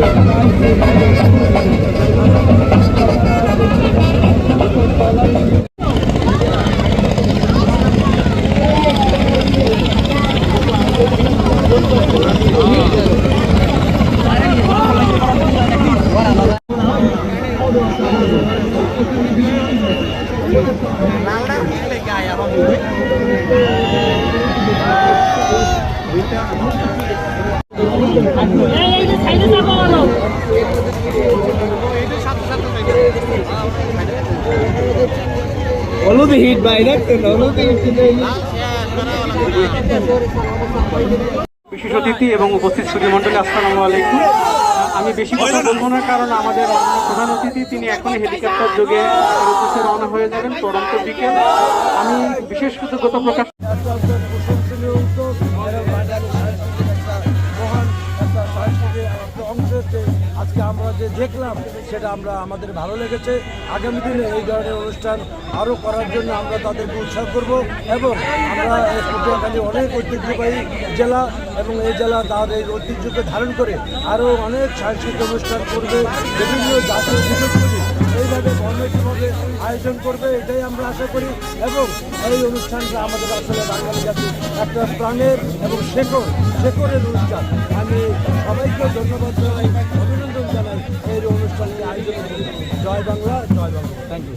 এই যে সাইডে যাব বলো বিশেষ অতিথি এবং উপস্থিত সুধীমণ্ডলী আসসালামু আলাইকুম। আমি বেশি কথা বলব না, কারণ আমাদের প্রধান অতিথি, তিনি এখনই হেলিকপ্টার যোগে উদ্দেশ্যে রওনা হয়ে যাবেন পরন্ত বিকেল আমি বিশেষ কৃতজ্ঞতা প্রকাশ যে দেখলাম সেটা আমরা আমাদের ভালো লেগেছে। আগামী দিনে এই ধরনের অনুষ্ঠান আরও করার জন্য আমরা তাদেরকে উৎসাহ করব এবং আমরা পটুয়াখালী অনেক ঐতিহ্যবাহী জেলা এবং এই জেলা তার এই ঐতিহ্যকে ধারণ করে আরও অনেক সাংস্কৃতিক অনুষ্ঠান করবে, বিভিন্ন জাতীয় দিবসগুলি এইভাবে কমিটিভাবে আয়োজন করবে, এটাই আমরা আশা করি। এবং এই অনুষ্ঠানটা আমাদের আসলে বাঙালি জাতি একটা প্রাণের এবং শেকড় শেকড়ের অনুষ্ঠান। আমি সবাইকে ধন্যবাদ জানাই। জয় বাংলা জয় বাংলা। Thank you